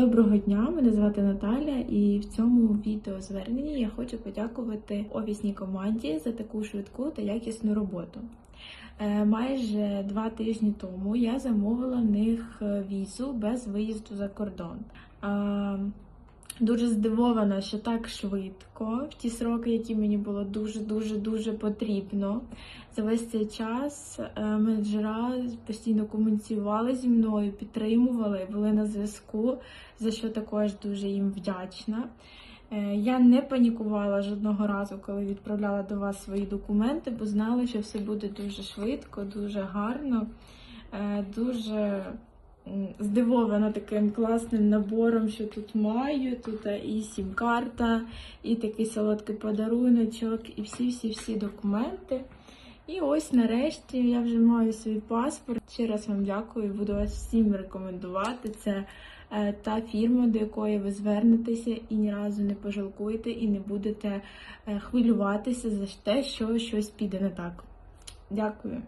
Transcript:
Доброго дня, мене звати Наталя, і в цьому відеозверненні я хочу подякувати офісній команді за таку швидку та якісну роботу. Е, Майже два тижні тому я замовила в них візу без виїзду за кордон. Дуже здивована, що так швидко, в ті сроки, які мені було дуже дуже дуже потрібно. За весь цей час е, менеджера постійно комунікували зі мною, підтримували, були на зв'язку, за що також дуже їм вдячна. Е, Я не панікувала жодного разу, коли відправляла до вас свої документи, бо знала, що все буде дуже швидко, дуже гарно, Е, дуже здивована таким класним набором, що тут маю. Тут е, і сім-карта, і такий солодкий подаруночок, і всі-всі-всі документи. І ось нарешті я вже маю свій паспорт. Ще раз вам дякую, буду вас всім рекомендувати. Це е, та фірма, до якої ви звернетеся і ні разу не пожалкуєте, і не будете е, хвилюватися за те, що щось піде не так. Дякую.